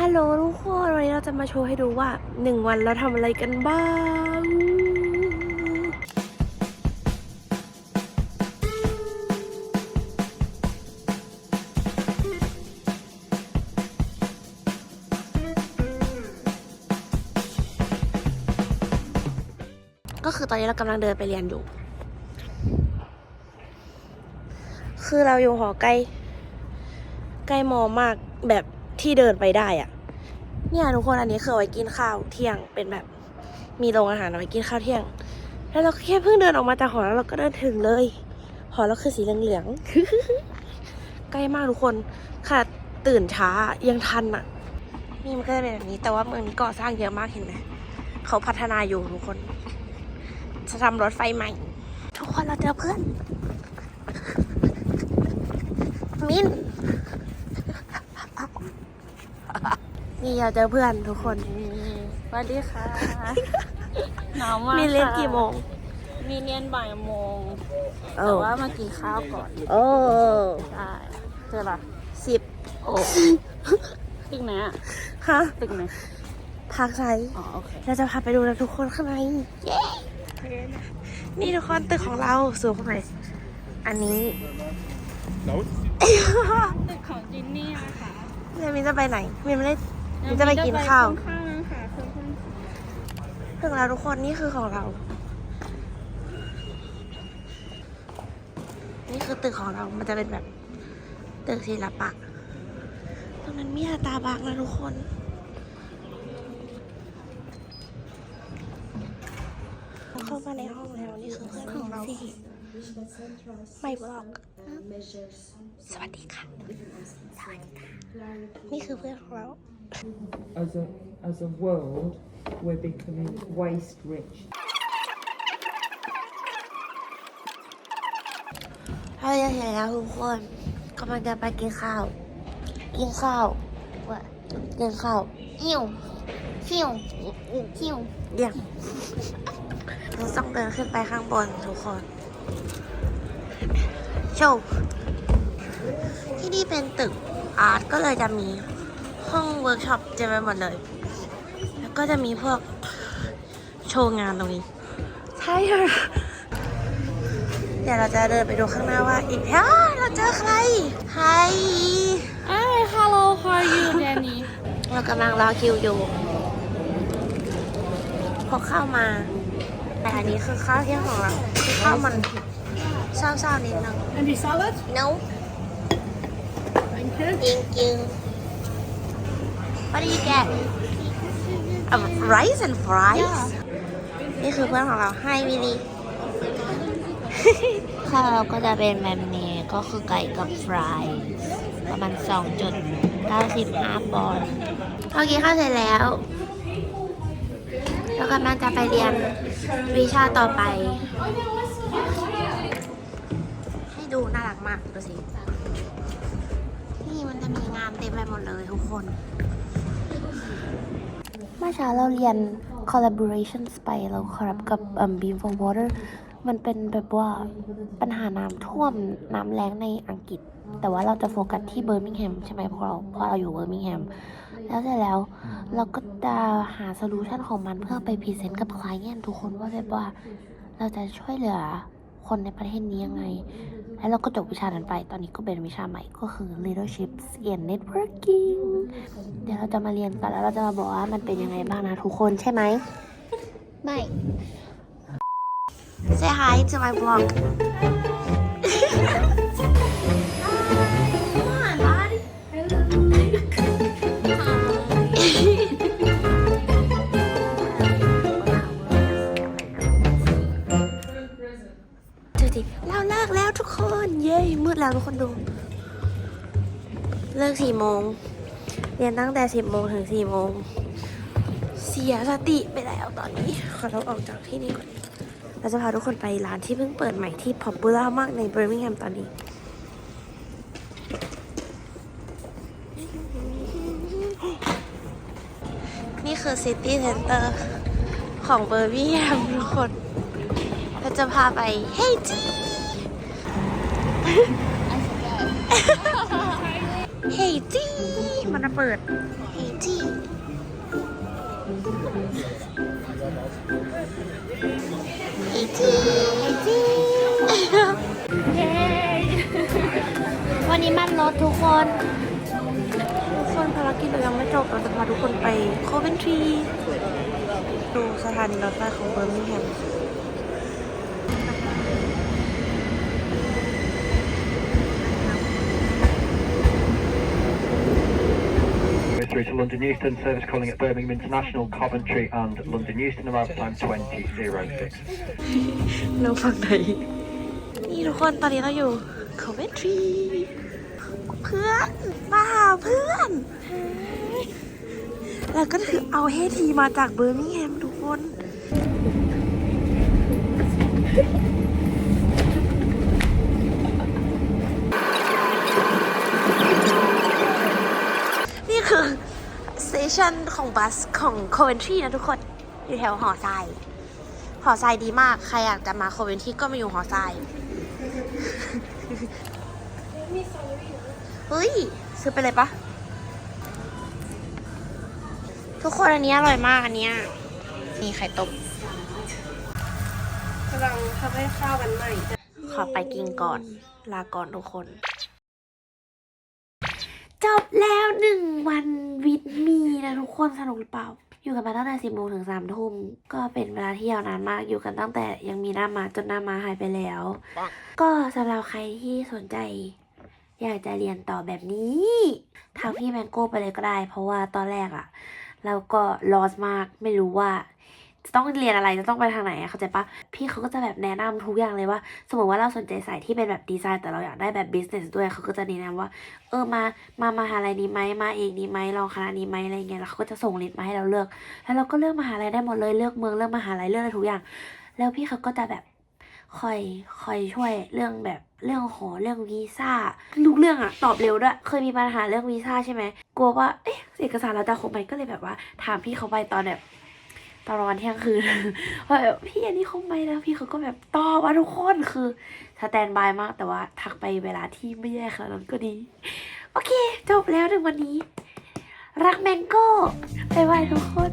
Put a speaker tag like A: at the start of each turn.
A: ฮัลโหลทุกคนวันนี้เราจะมาโชว์ให้ดูว่าหนึ่งวันเราทำอะไรกันบ้าง ก็คือตอนนี้เรากำลังเดินไปเรียนอยู่ คือเราอยู่หอใกล้ ใกล้มอมากแบบ ที่เดินไปได้อะเนี่ยทุกคนอันนี้คือไว้กินข้าวเที่ยงเป็นแบบ มีโรงอาหารเอาไว้กินข้าวเที่ยง แล้วเราแค่เพิ่งเดินออกมาจากหอแล้วเราก็เดินถึงเลยหอเราคือสีเหลืองๆใกล้มากทุกคนค่ะตื่นช้ายังทันอะนี่มันก็จะเป็นแบบนี้ แต่ว่าเมืองนี้ก่อสร้างเยอะมากเห็นไหมเขาพัฒนาอยู่ทุกคน จะทำรถไฟใหม่ ทุกคนเราเจอเพื่อน มิน นี่เราเจอเพื่อนทุกคน
B: สวัสดีค่ะ หนาวมาก
A: มีเรียน
B: ค่ะ
A: กี่โมง
B: มีเรียนบ่ายโมง
A: เอ
B: แต่
A: อ
B: ว่ามากินข้าวก่อน
A: โอ้
B: ใช่เจอละ
A: สิบ
B: โอ้ตึกไหนอะ
A: ฮะ
B: ตึกไหน
A: พักไซส์
B: อ๋อโอเค
A: เราจะพาไปดูนะทุกคนข้างในเย้นี่ทุกคนตึกของเราสูงเท่าไหร่อันนี้
B: ตึกของจินนี่นะคะ
A: เมียมินจะไปไหนเมียไม่ได้มิ นจะไปกินข้าว
B: ข้าวนะคะเพื่อน
A: ถึงแล้วทุกคนนี่คือของเรา นี่คือตึกของเรา มันจะเป็นแบบตึกศิลปะ ตรงนั้นมีตาบักนะทุกคน เข้ามาในห้องแล้วนี่คือเพื่อนของเราไม่บล็อก สวัสดีค่ะ สวัสดีค่ะ นี่คือเพื่อนของเรา
C: as a as a world we're becoming waste rich
A: เราจะเห็นแล้วทุกคนกำลังจะไปกินข้าว กินข้าวว่ากินข้าวอิ่วฟิวฟิวเดี๋ยวเราต้องเดินขึ้นไปข้างบนทุกคนโชว์ที่นี่เป็นตึกอาร์ตก็เลยจะมี ห้องเวิร์กช็อปเต็มไปหมดเลย แล้วก็จะมีพวกโชว์งานตรงนี้ ใช่ค่ะ เดี๋ยวเราจะเดินไปดูข้างหน้าว่าอีกฮ่าเราเจอใครไฮ
B: ๆ Hi hello how are you Danny
A: เรากำลังรอคิวอยู่ พอเข้ามา แต่อันนี้คือข้าวเที่ยงของเราคือข้าวมันเศร้าๆนิดนึง
B: And the salad
A: no
B: Thank you
A: thank you what do you get a rice and fries นี่คือเพื่อนของเราให้วิลีข้าวเราก็จะเป็นแบบนี้ก็คือไก่กับฟรายประมาณ2.95ปอนด์พอกินข้าวเสร็จแล้วเรากำลังจะไปเรียนวิชาต่อไป ให้ดูน่ารักมากดูสิ นี่มันจะมีงานเต็มไปหมดเลยทุกคน เมื่อเช้าเราเรียน collaboration ไปเราคอล l บกับ Beam for Water มันเป็นแบบว่าปัญหาน้ำท่วมน้ำแล้งในอังกฤษ แต่ว่าเราจะโฟกัสที่เบอร์มิงแฮมใช่ไหมเพราะเราเพราะเราอยู่เบอร์มิงแฮมแล้วเสร็จแล้วเราก็จะหาโซลูชันของมันเพื่อไปพรีเซนต์กับคลายเนทุกคนว่าแบบว่าเราจะช่วยเหลือ คนในประเทศนี้ยังไง แล้วเราก็จบวิชานั้นไป ตอนนี้ก็เป็นวิชาใหม่ก็คือ leadership and networking เดี๋ยวเราจะมาเรียนกันแล้วเราจะมาบอกว่ามันเป็นยังไงบ้างนะทุกคนใช่ไหมไม่ Say hi to my vlog ดแล้วทุกคนดู เลิกสี่โมง เรียนตั้งแต่สิบโมงถึงสี่โมง เสียสติไปแล้วตอนนี้ ขอเราออกจากที่นี่ก่อน เราจะพาทุกคนไปร้านที่เพิ่งเปิดใหม่ที่พอปปูล่ามากในเบอร์มิงแฮมตอนนี้นี่คือซิตี้เซ็นเตอร์ของเบอร์มิงแฮมทุกคน เราจะพาไปเฮ้ยจี เฮยจีมันจะเปิด เฮจีเฮจีเฮจีเย้วันนี้มันรถทุกคน ทุกคนภารกิจเรายังไม่จบเราจะพาทุกคนไปโคเวนทรีดูสถานีรถไฟของเบอร์มิงแฮม
D: through to London Euston, service calling at Birmingham International, Coventry and London Euston, arrival time 2006.
A: เราฝั่งไหน นี่ทุกคนตอนนี้เราอยู่โคเวนทรีเพื่อนมาหาเพื่อนแล้วก็ถือเอาเฮทีมาจากเบอร์มิงแฮมทุกคน นี่คือ สเตชันของบัสของโคเวนทรีนะทุกคน อยู่แถวหอทรายหอทรายดีมาก ใครอยากจะมาโคเวนทรีก็มาอยู่หอทรายเฮ้ย ซื้อไปเลยปะทุกคนอันนี้อร่อยมากอันเนี้ยนี่ไข่ต้ม
B: กำลังทำให้ข้าวกันใหม่
A: ขอไปกินก่อน ลาก่อนทุกคน จบแล้ว หนึ่งวันวิดมีนะทุกคนสนุกหรือเปล่า อยู่กันมาตั้งแต่สิบโมงถึงสามทุ่มก็เป็นเวลาที่ยาวนานมากอยู่กันตั้งแต่ยังมีหน้ามาจนหน้ามาหายไปแล้ว ก็สำหรับใครที่สนใจ อยากจะเรียนต่อแบบนี้ทางพี่แมงโก้ไปเลยก็ได้ เพราะว่าตอนแรกอะเราก็ลอสมากไม่รู้ว่า จะต้องเรียนอะไรจะต้องไปทางไหนอะเข้าใจปะพี่เขาก็จะแบบแนะนำทุกอย่างเลยว่า สมมติว่าเราสนใจสายที่เป็นแบบดีไซน์แต่เราอยากได้แบบบิสเนสด้วยเขาก็จะแนะนำว่า เออมามามาหาลัยนี้ไหมมาเองนี้ไหมลองคณะนี้ไหมอะไรเงี้ยแล้วเขาก็จะส่งลิสต์มาให้เราเลือก แล้วเราก็เลือกมหาลัยได้หมดเลยเลือกเมืองเลือกมหาลัยเลือกอะไรทุกอย่าง แล้วพี่เขาก็จะแบบคอยคอยช่วยเรื่องแบบเรื่องหอเรื่องวีซ่าทุกเรื่องอะตอบเร็วด้วยเคยมีปัญหาเรื่องวีซ่าใช่ไหมกลัวว่าเอ๊ะเอกสารเราจะครบไหมก็เลยแบบว่า ถามพี่เขาไปตอนแบบ ตอนประมาณเที่ยงคืนว่าแบบพี่อันนี้คงไปแล้วพี่เขาก็แบบตอบว่าทุกคนคือสแตนบายมากแต่ว่าทักไปเวลาที่ไม่แย่ขนาดนั้นก็ดี โอเค จบแล้วถึงวันนี้ รักแมงโก้บ๊ายบายทุกคน